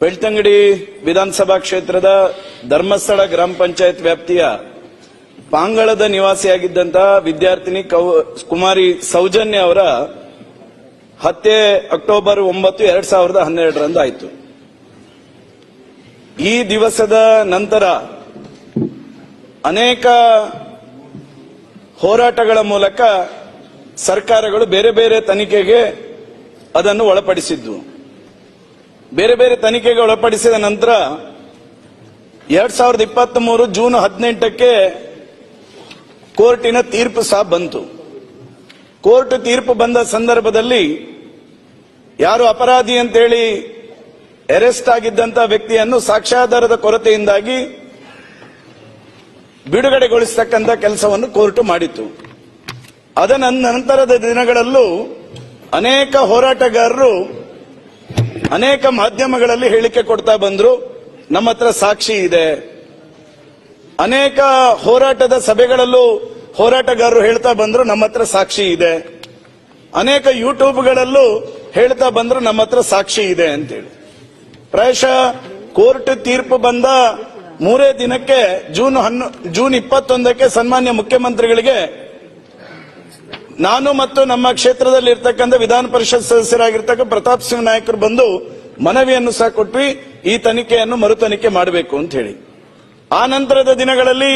ಬೆಳ್ತಂಗಡಿ ವಿಧಾನಸಭಾ ಕ್ಷೇತ್ರದ ಧರ್ಮಸ್ಥಳ ಗ್ರಾಮ ಪಂಚಾಯತ್ ವ್ಯಾಪ್ತಿಯ ಪಾಂಗಳದ ನಿವಾಸಿಯಾಗಿದ್ದಂತಹ ವಿದ್ಯಾರ್ಥಿನಿ ಕುಮಾರಿ ಸೌಜನ್ಯ ಅವರ ಹತ್ಯೆ ಅಕ್ಟೋಬರ್ ಒಂಬತ್ತು ಎರಡ್ ಸಾವಿರದ ಹನ್ನೆರಡರಂದು ಆಯಿತು. ಈ ದಿವಸದ ನಂತರ ಅನೇಕ ಹೋರಾಟಗಳ ಮೂಲಕ ಸರ್ಕಾರಗಳು ಬೇರೆ ಬೇರೆ ತನಿಖೆಗೆ ಅದನ್ನು ಒಳಪಡಿಸಿದ್ದು. ಬೇರೆ ಬೇರೆ ತನಿಖೆಗೆ ಒಳಪಡಿಸಿದ ನಂತರ ಎರಡ್ ಸಾವಿರದ ಇಪ್ಪತ್ತ್ ಮೂರು ಜೂನ್ ಹದಿನೆಂಟಕ್ಕೆ ಕೋರ್ಟಿನ ತೀರ್ಪು ಸಹ ಬಂತು. ಕೋರ್ಟ್ ತೀರ್ಪು ಬಂದ ಸಂದರ್ಭದಲ್ಲಿ ಯಾರು ಅಪರಾಧಿ ಅಂತೇಳಿ ಅರೆಸ್ಟ್ ಆಗಿದ್ದಂತಹ ವ್ಯಕ್ತಿಯನ್ನು ಸಾಕ್ಷ್ಯಾಧಾರದ ಕೊರತೆಯಿಂದಾಗಿ ಬಿಡುಗಡೆಗೊಳಿಸತಕ್ಕಂಥ ಕೆಲಸವನ್ನು ಕೋರ್ಟ್ ಮಾಡಿತು ಅದನ ನಂತರದ ದಿನಗಳಲ್ಲೂ ಅನೇಕ ಹೋರಾಟಗಾರರು ಅನೇಕ ಮಾಧ್ಯಮಗಳಲ್ಲಿ ಹೇಳಿಕೆ ಕೊಡ್ತಾ ಬಂದ್ರು, ನಮ್ಮ ಹತ್ರ ಸಾಕ್ಷಿ ಇದೆ. ಅನೇಕ ಹೋರಾಟದ ಸಭೆಗಳಲ್ಲೂ ಹೋರಾಟಗಾರರು ಹೇಳ್ತಾ ಬಂದ್ರು, ನಮ್ಮ ಹತ್ರ ಸಾಕ್ಷಿ ಇದೆ. ಅನೇಕ ಯೂಟ್ಯೂಬ್ಗಳಲ್ಲೂ ಹೇಳ್ತಾ ಬಂದ್ರು, ನಮ್ಮ ಹತ್ರ ಸಾಕ್ಷಿ ಇದೆ ಅಂತೇಳಿ. ಪ್ರಾಯಶಃ ಕೋರ್ಟ್ ತೀರ್ಪು ಬಂದ ಮೂರೇ ದಿನಕ್ಕೆ, ಜೂನ್ ಹನ್ನು, ಜೂನ್ ಇಪ್ಪತ್ತೊಂದಕ್ಕೆ ಸನ್ಮಾನ್ಯ ಮುಖ್ಯಮಂತ್ರಿಗಳಿಗೆ ನಾನು ಮತ್ತು ನಮ್ಮ ಕ್ಷೇತ್ರದಲ್ಲಿ ಇರ್ತಕ್ಕಂಥ ವಿಧಾನ ಪರಿಷತ್ ಸದಸ್ಯರಾಗಿರ್ತಕ್ಕ ಪ್ರತಾಪ್ ಸಿಂಗ್ ನಾಯಕರು ಬಂದು ಮನವಿಯನ್ನು ಸಹ ಕೊಟ್ವಿ, ಈ ತನಿಖೆಯನ್ನು ಮರು ತನಿಖೆ ಮಾಡಬೇಕು ಅಂತ ಹೇಳಿ. ಆ ನಂತರದ ದಿನಗಳಲ್ಲಿ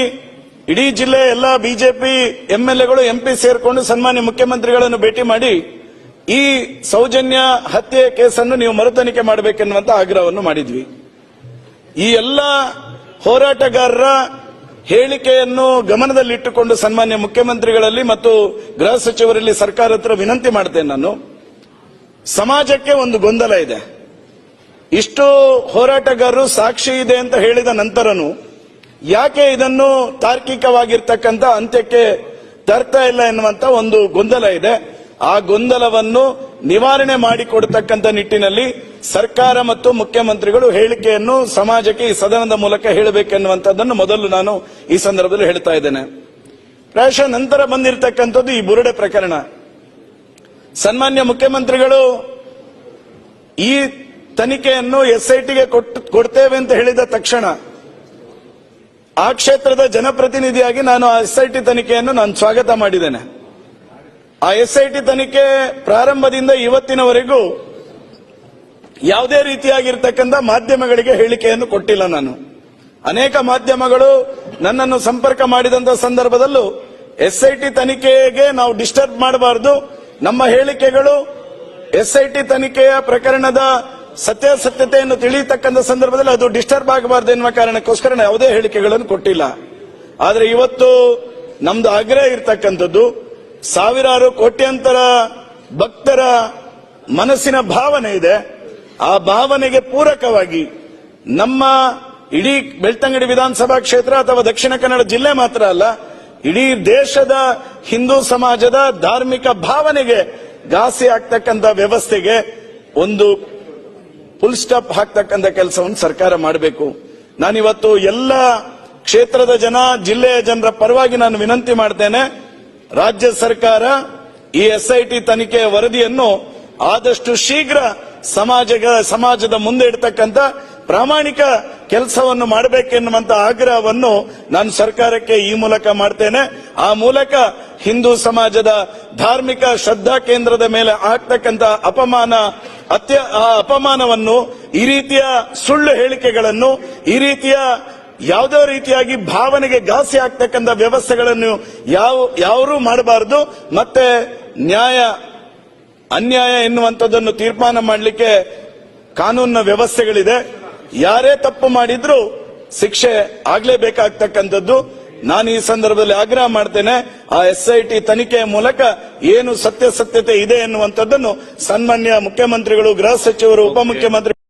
ಇಡೀ ಜಿಲ್ಲೆ ಎಲ್ಲ ಬಿಜೆಪಿ ಎಂಎಲ್ಎಗಳು, ಎಂಪಿ ಸೇರಿಕೊಂಡು ಸನ್ಮಾನ್ಯ ಮುಖ್ಯಮಂತ್ರಿಗಳನ್ನು ಭೇಟಿ ಮಾಡಿ, ಈ ಸೌಜನ್ಯ ಹತ್ಯೆ ಕೇಸನ್ನು ನೀವು ಮರು ತನಿಖೆ ಮಾಡಬೇಕೆನ್ನುವಂತ ಆಗ್ರಹವನ್ನು ಮಾಡಿದ್ವಿ. ಈ ಎಲ್ಲ ಹೋರಾಟಗಾರರ ಹೇಳಿಕೆಯನ್ನು ಗಮನದಲ್ಲಿಟ್ಟುಕೊಂಡು ಸನ್ಮಾನ್ಯ ಮುಖ್ಯಮಂತ್ರಿಗಳಲ್ಲಿ ಮತ್ತು ಗೃಹ ಸಚಿವರಲ್ಲಿ ಸರ್ಕಾರ ಹತ್ರ ವಿನಂತಿ ಮಾಡ್ತೇನೆ ನಾನು. ಸಮಾಜಕ್ಕೆ ಒಂದು ಗೊಂದಲ ಇದೆ. ಇಷ್ಟು ಹೋರಾಟಗಾರರು ಸಾಕ್ಷಿ ಇದೆ ಅಂತ ಹೇಳಿದ ನಂತರನು ಯಾಕೆ ಇದನ್ನು ತಾರ್ಕಿಕವಾಗಿರ್ತಕ್ಕಂಥ ಅಂತ್ಯಕ್ಕೆ ತರ್ತಾ ಇಲ್ಲ ಎನ್ನುವಂತ ಒಂದು ಗೊಂದಲ ಇದೆ. ಆ ಗೊಂದಲವನ್ನು ನಿವಾರಣೆ ಮಾಡಿಕೊಡತಕ್ಕಂಥ ನಿಟ್ಟಿನಲ್ಲಿ ಸರ್ಕಾರ ಮತ್ತು ಮುಖ್ಯಮಂತ್ರಿಗಳು ಹೇಳಿಕೆಯನ್ನು ಸಮಾಜಕ್ಕೆ ಈ ಸದನದ ಮೂಲಕ ಹೇಳಬೇಕೆನ್ನುವಂಥದ್ದನ್ನು ಮೊದಲು ನಾನು ಈ ಸಂದರ್ಭದಲ್ಲಿ ಹೇಳ್ತಾ ಇದ್ದೇನೆ. ಪ್ರಾಯಶಃ ನಂತರ ಬಂದಿರತಕ್ಕಂಥದ್ದು ಈ ಬುರುಡೆ ಪ್ರಕರಣ. ಸನ್ಮಾನ್ಯ ಮುಖ್ಯಮಂತ್ರಿಗಳು ಈ ತನಿಖೆಯನ್ನು ಎಸ್ಐಟಿಗೆ ಕೊಡ್ತೇವೆ ಅಂತ ಹೇಳಿದ ತಕ್ಷಣ ಆ ಕ್ಷೇತ್ರದ ಜನಪ್ರತಿನಿಧಿಯಾಗಿ ನಾನು ಆ ಎಸ್ಐಟಿ ತನಿಖೆಯನ್ನು ನಾನು ಸ್ವಾಗತ ಮಾಡಿದ್ದೇನೆ. ಆ ಎಸ್ಐಟಿ ತನಿಖೆ ಪ್ರಾರಂಭದಿಂದ ಇವತ್ತಿನವರೆಗೂ ಯಾವುದೇ ರೀತಿಯಾಗಿರ್ತಕ್ಕಂಥ ಮಾಧ್ಯಮಗಳಿಗೆ ಹೇಳಿಕೆಯನ್ನು ಕೊಟ್ಟಿಲ್ಲ ನಾನು. ಅನೇಕ ಮಾಧ್ಯಮಗಳು ನನ್ನನ್ನು ಸಂಪರ್ಕ ಮಾಡಿದಂತ ಸಂದರ್ಭದಲ್ಲೂ ಎಸ್ಐಟಿ ತನಿಖೆಗೆ ನಾವು ಡಿಸ್ಟರ್ಬ್ ಮಾಡಬಾರದು. ನಮ್ಮ ಹೇಳಿಕೆಗಳು ಎಸ್ಐಟಿ ತನಿಖೆಯ ಪ್ರಕರಣದ ಸತ್ಯಾಸತ್ಯತೆಯನ್ನು ತಿಳಿಯತಕ್ಕಂಥ ಸಂದರ್ಭದಲ್ಲಿ ಅದು ಡಿಸ್ಟರ್ಬ್ ಆಗಬಾರದು ಎನ್ನುವ ಕಾರಣಕ್ಕೋಸ್ಕರ ಯಾವುದೇ ಹೇಳಿಕೆಗಳನ್ನು ಕೊಟ್ಟಿಲ್ಲ. ಆದರೆ ಇವತ್ತು ನಮ್ದು ಆಗ್ರಹ ಇರ್ತಕ್ಕಂಥದ್ದು ಸಾವಿರಾರು ಕೋಟ್ಯಂತರ ಭಕ್ತರ ಮನಸ್ಸಿನ ಭಾವನೆ ಇದೆ. ಆ ಭಾವನೆಗೆ ಪೂರಕವಾಗಿ ನಮ್ಮ ಇಡೀ ಬೆಳ್ತಂಗಡಿ ವಿಧಾನಸಭಾ ಕ್ಷೇತ್ರ ಅಥವಾ ದಕ್ಷಿಣ ಕನ್ನಡ ಜಿಲ್ಲೆ ಮಾತ್ರ ಅಲ್ಲ, ಇಡೀ ದೇಶದ ಹಿಂದೂ ಸಮಾಜದ ಧಾರ್ಮಿಕ ಭಾವನೆಗೆ ಘಾಸಿ ಆಗ್ತಕ್ಕಂಥ ವ್ಯವಸ್ಥೆಗೆ ಒಂದು ಫುಲ್ ಸ್ಟಾಪ್ ಹಾಕ್ತಕ್ಕಂಥ ಕೆಲಸವನ್ನು ಸರ್ಕಾರ ಮಾಡಬೇಕು. ನಾನಿವತ್ತು ಎಲ್ಲ ಕ್ಷೇತ್ರದ ಜನ, ಜಿಲ್ಲೆಯ ಜನರ ಪರವಾಗಿ ನಾನು ವಿನಂತಿ ಮಾಡ್ತೇನೆ. ರಾಜ್ಯ ಸರ್ಕಾರ ಈ ಎಸ್ಐಟಿ ತನಿಖೆಯ ವರದಿಯನ್ನು ಆದಷ್ಟು ಶೀಘ್ರ ಸಮಾಜ ಸಮಾಜದ ಮುಂದೆ ಇಡ್ತಕ್ಕಂಥ ಪ್ರಾಮಾಣಿಕ ಕೆಲಸವನ್ನು ಮಾಡಬೇಕೆನ್ನುವಂತ ಆಗ್ರಹವನ್ನು ನಾನು ಸರ್ಕಾರಕ್ಕೆ ಈ ಮೂಲಕ ಮಾಡ್ತೇನೆ. ಆ ಮೂಲಕ ಹಿಂದೂ ಸಮಾಜದ ಧಾರ್ಮಿಕ ಶ್ರದ್ಧಾ ಕೇಂದ್ರದ ಮೇಲೆ ಆಗ್ತಕ್ಕಂಥ ಅಪಮಾನ, ಅತ್ಯ ಆ ಅಪಮಾನವನ್ನು ಈ ರೀತಿಯ ಸುಳ್ಳು ಹೇಳಿಕೆಗಳನ್ನು, ಈ ರೀತಿಯ ಯಾವುದೋ ರೀತಿಯಾಗಿ ಭಾವನೆಗೆ ಘಾಸಿ ಆಗ್ತಕ್ಕಂಥ ವ್ಯವಸ್ಥೆಗಳನ್ನು ಯಾವ ಯಾರೂ ಮಾಡಬಾರದು. ಮತ್ತೆ ನ್ಯಾಯ, ಅನ್ಯಾಯ ಎನ್ನುವಂಥದ್ದನ್ನು ತೀರ್ಮಾನ ಮಾಡಲಿಕ್ಕೆ ಕಾನೂನಿನ ವ್ಯವಸ್ಥೆಗಳಿದೆ. ಯಾರೇ ತಪ್ಪು ಮಾಡಿದ್ರು ಶಿಕ್ಷೆ ಆಗ್ಲೇಬೇಕಾಗ್ತಕ್ಕಂಥದ್ದು. ನಾನು ಈ ಸಂದರ್ಭದಲ್ಲಿ ಆಗ್ರಹ ಮಾಡ್ತೇನೆ, ಆ ಎಸ್ಐಟಿ ತನಿಖೆಯ ಮೂಲಕ ಏನು ಸತ್ಯಸತ್ಯತೆ ಇದೆ ಎನ್ನುವಂಥದ್ದನ್ನು ಸನ್ಮಾನ್ಯ ಮುಖ್ಯಮಂತ್ರಿಗಳು, ಗೃಹ ಸಚಿವರು, ಉಪಮುಖ್ಯಮಂತ್ರಿ